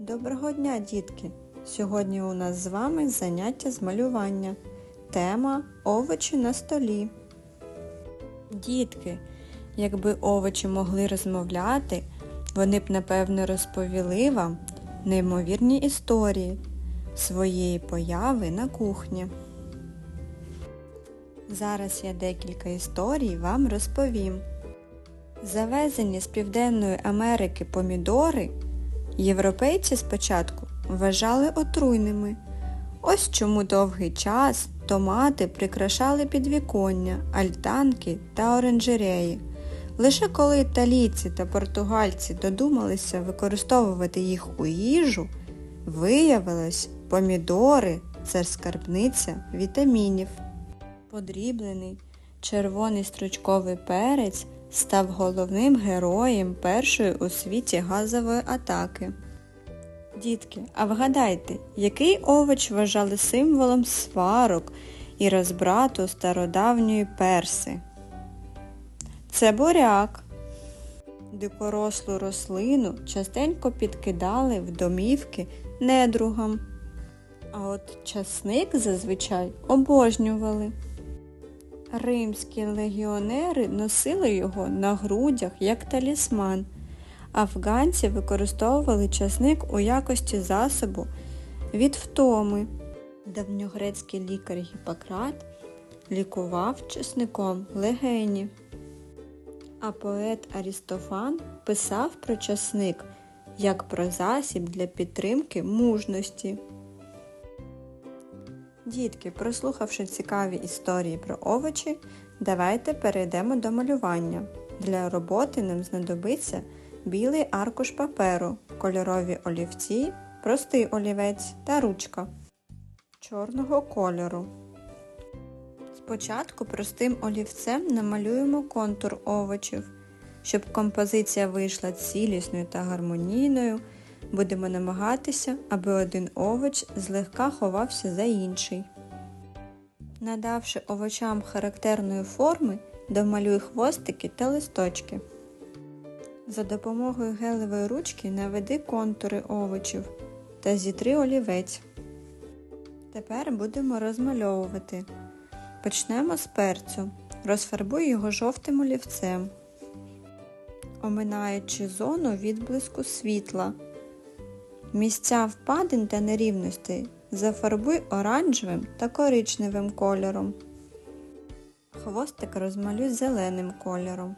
Доброго дня, дітки! Сьогодні у нас з вами заняття з малювання. Тема овочі на столі. Дітки, якби овочі могли розмовляти, вони б напевно розповіли вам неймовірні історії своєї появи на кухні. Зараз я декілька історій вам розповім. Завезені з Південної Америки помідори європейці спочатку вважали отруйними. Ось чому довгий час томати прикрашали підвіконня, альтанки та оранжереї. Лише коли італійці та португальці додумалися використовувати їх у їжу, виявилось, помідори це скарбниця вітамінів. Подріблений червоний стручковий перець став головним героєм першої у світі газової атаки. Дітки, а вгадайте, який овоч вважали символом сварок і розбрату стародавньої перси? Це буряк. Дикорослу рослину частенько підкидали в домівки недругам. А от часник зазвичай обожнювали. Римські легіонери носили його на грудях як талісман. Афганці використовували часник у якості засобу від втоми. Давньогрецький лікар Гіппократ лікував часником легені. А поет Арістофан писав про часник як про засіб для підтримки мужності. Дітки, прослухавши цікаві історії про овочі, давайте перейдемо до малювання. Для роботи нам знадобиться білий аркуш паперу, кольорові олівці, простий олівець та ручка чорного кольору. Спочатку простим олівцем намалюємо контур овочів. Щоб композиція вийшла цілісною та гармонійною, будемо намагатися, аби один овоч злегка ховався за інший. Надавши овочам характерної форми, домалюй хвостики та листочки. За допомогою гелевої ручки наведи контури овочів та зітри олівець. Тепер будемо розмальовувати. Почнемо з перцю. Розфарбуй його жовтим олівцем, оминаючи зону відблиску світла. Місця впадин та нерівностей зафарбуй оранжевим та коричневим кольором. Хвостик розмалюй зеленим кольором.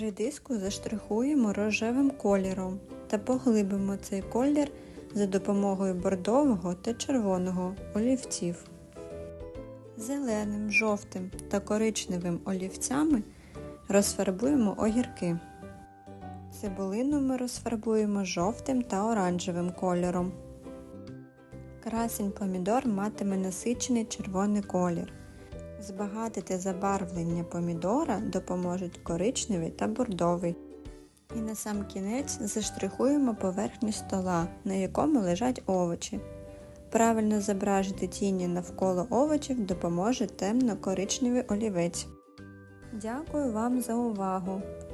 Редиску заштрихуємо рожевим кольором та поглибимо цей колір за допомогою бордового та червоного олівців. Зеленим, жовтим та коричневим олівцями розфарбуємо огірки. Цибулину ми розфарбуємо жовтим та оранжевим кольором. Красень помідор матиме насичений червоний колір. Збагатити забарвлення помідора допоможуть коричневий та бордовий. І на сам кінець заштрихуємо поверхню стола, на якому лежать овочі. Правильно зображити тіні навколо овочів допоможе темно-коричневий олівець. Дякую вам за увагу